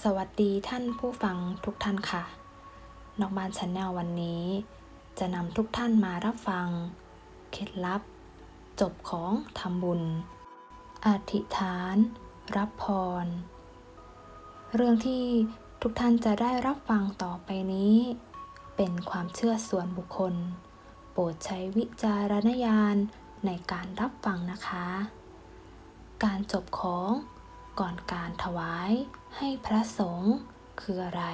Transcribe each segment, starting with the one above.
สวัสดีท่านผู้ฟังทุกท่านค่ะ นอกบ้านชันแนลวันนี้ จะนำทุกท่านมารับฟัง เคล็ดลับ จบของทำบุญ อธิษฐาน รับพร เรื่องที่ทุกท่านจะได้รับฟังต่อไปนี้ เป็นความเชื่อส่วนบุคคล โปรดใช้วิจารณญาณในการรับฟังนะคะ การจบของก่อนการถวาย ให้พระสงฆ์คืออะไร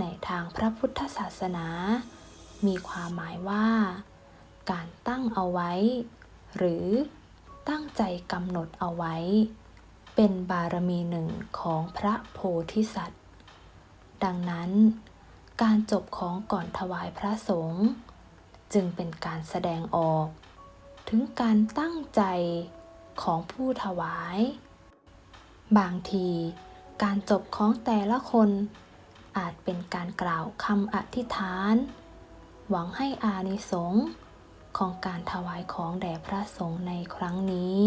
ในทางพระพุทธศาสนา มีความหมายว่า การตั้งเอาไว้ หรือตั้งใจกำหนดเอาไว้ เป็นบารมีหนึ่งของพระโพธิสัตว์ ดังนั้น การจบของก่อนถวายพระสงฆ์จึงเป็นการแสดงออก ถึงการตั้งใจของผู้ถวาย บางทีการจบของแต่ละคนอาจเป็นการกล่าวคำอธิษฐาน หวังให้อานิสงส์ของการถวายของแด่พระสงฆ์ในครั้งนี้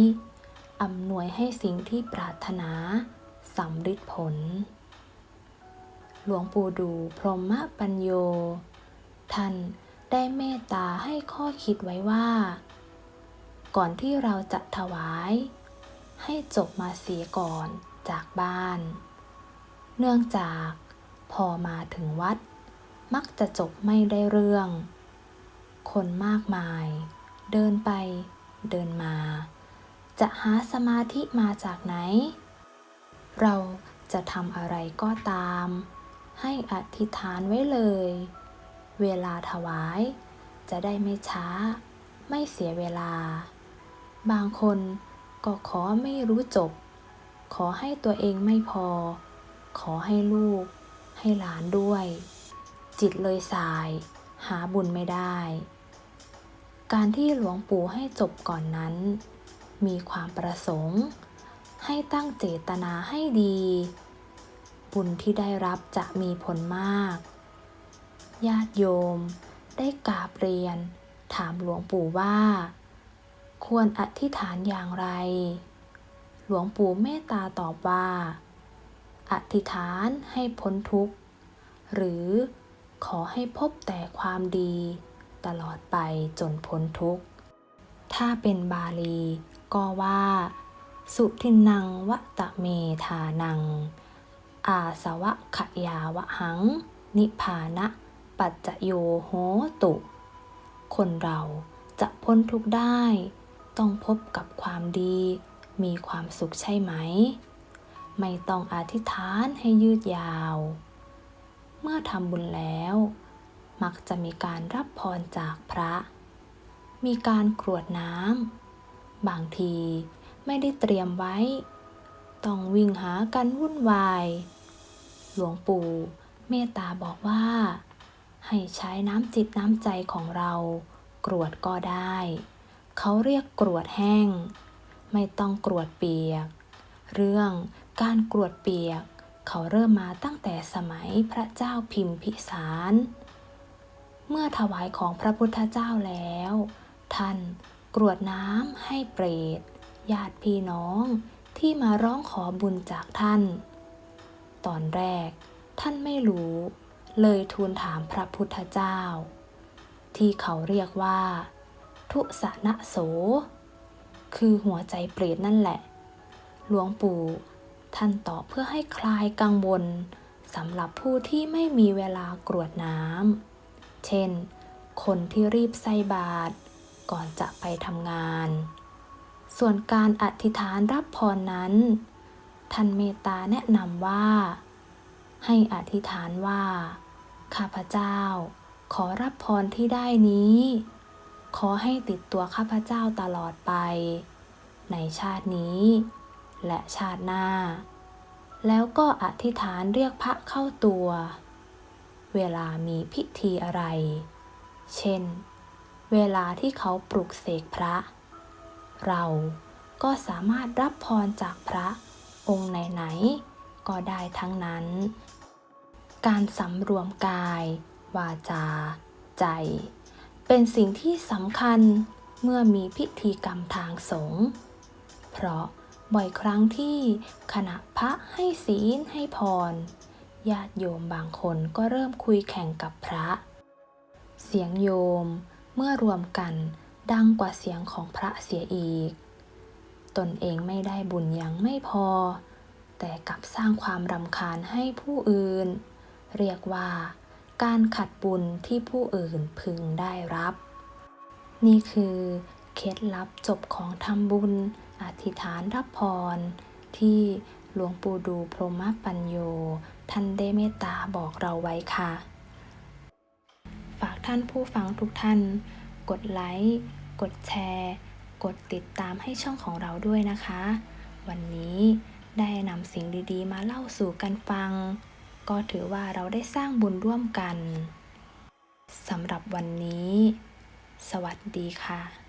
อำนวยให้สิ่งที่ปรารถนาสำฤทธิ์ผล หลวงปู่ดูพรหมปัญโย ท่านได้เมตตาให้ข้อคิดไว้ว่า ก่อนที่เราจะถวาย ให้จบมาเสียก่อนจากบ้าน เนื่องจากพอมาถึงวัด มักจะจบไม่ได้เรื่อง คนมากมาย เดินไป เดินมา จะหาสมาธิมาจากไหน เราจะทำอะไรก็ตาม ให้อธิษฐานไว้เลย เวลาถวาย จะได้ไม่ช้า ไม่เสียเวลา บางคน ก็ขอไม่รู้จบ ขอให้ตัวเองไม่พอ ขอให้ลูก ให้หลานด้วย จิตเลยสาย หาบุญไม่ได้ การที่หลวงปู่ให้จบก่อนนั้น มีความประสงค์ ให้ตั้งเจตนาให้ดี บุญที่ได้รับจะมีผลมาก ญาติโยมได้กราบเรียน ถามหลวงปู่ว่า ควรอธิษฐานอย่างไร หลวงปู่เมตตาตอบว่า อธิษฐานให้พ้นทุกข์ หรือขอให้พบแต่ความดี ตลอดไปจนพ้นทุกข์ ถ้าเป็นบาลีก็ว่า สุทินังวะตะเมธานัง อาสวะขยาวะหัง นิพพานะ ปัจจโยโหตุ คนเราจะพ้นทุกข์ได้ ต้องพบกับความดี มีความสุขใช่ไหม ไม่ต้องอธิษฐานให้ยืดยาว เมื่อทำบุญแล้ว มักจะมีการรับพรจากพระ มีการกรวดน้ำบางทีไม่ได้เตรียมไว้ ต้องวิ่งหากันวุ่นวาย หลวงปู่เมตตาบอกว่า ให้ใช้น้ำจิตน้ำใจของเรากรวดก็ได้ เขาเรียกกรวดแห้ง ไม่ต้องกรวดเปียก เรื่องการกรวดเปียก เขาเริ่มมาตั้งแต่สมัยพระเจ้าพิมพิสาร เมื่อถวายของพระพุทธเจ้าแล้ว ท่านกรวดน้ำให้เปรตญาติพี่น้องที่มาร้องขอบุญจากท่าน ตอนแรกท่านไม่รู้ เลยทูลถามพระพุทธเจ้า ที่เขาเรียกว่า ทุสนะโส คือหัวใจเปรตนั่นแหละ หลวงปู่ท่านตอบเพื่อให้คลายกังวลสำหรับผู้ที่ไม่มีเวลากรวดน้ำ เช่น คนที่รีบใส่บาตรก่อนจะไปทำงาน ส่วนการอธิษฐานรับพรนั้น ท่านเมตตาแนะนำว่า ให้อธิษฐานว่า ข้าพเจ้า ขอรับพรที่ได้นี้ ขอให้ติดตัวข้าพเจ้าตลอดไป ในชาตินี้ และชาติหน้า แล้วก็อธิษฐานเรียกพระเข้าตัว เวลามีพิธีอะไร เช่น เวลาที่เขาปลุกเสกพระ เราก็สามารถรับพรจากพระองค์ไหนๆก็ได้ทั้งนั้น การสำรวมกาย วาจา ใจ เป็นสิ่งที่สำคัญเมื่อมีพิธีกรรมทางสงฆ์เพราะบ่อยครั้งที่ขณะพระให้ศีลให้พร ญาติโยมบางคนก็เริ่มคุยแข่งกับพระ เสียงโยมเมื่อรวมกันดังกว่าเสียงของพระเสียอีก ตนเองไม่ได้บุญยังไม่พอ แต่กลับสร้างความรำคาญให้ผู้อื่น เรียกว่า การขัดบุญที่ผู้อื่นพึงได้รับ นี่คือเคล็ดลับจบของทำบุญ อธิษฐานรับพร ที่หลวงปู่ดูพรหมปัญโย ท่านได้เมตตาบอกเราไว้ค่ะ ฝากท่านผู้ฟังทุกท่าน กดไลค์ กดแชร์ กดติดตามให้ช่องของเราด้วยนะคะ วันนี้ได้นำสิ่งดีๆ มาเล่าสู่กันฟัง ก็ถือว่าเราได้สร้างบุญร่วมกันสำหรับวันนี้ สวัสดีค่ะ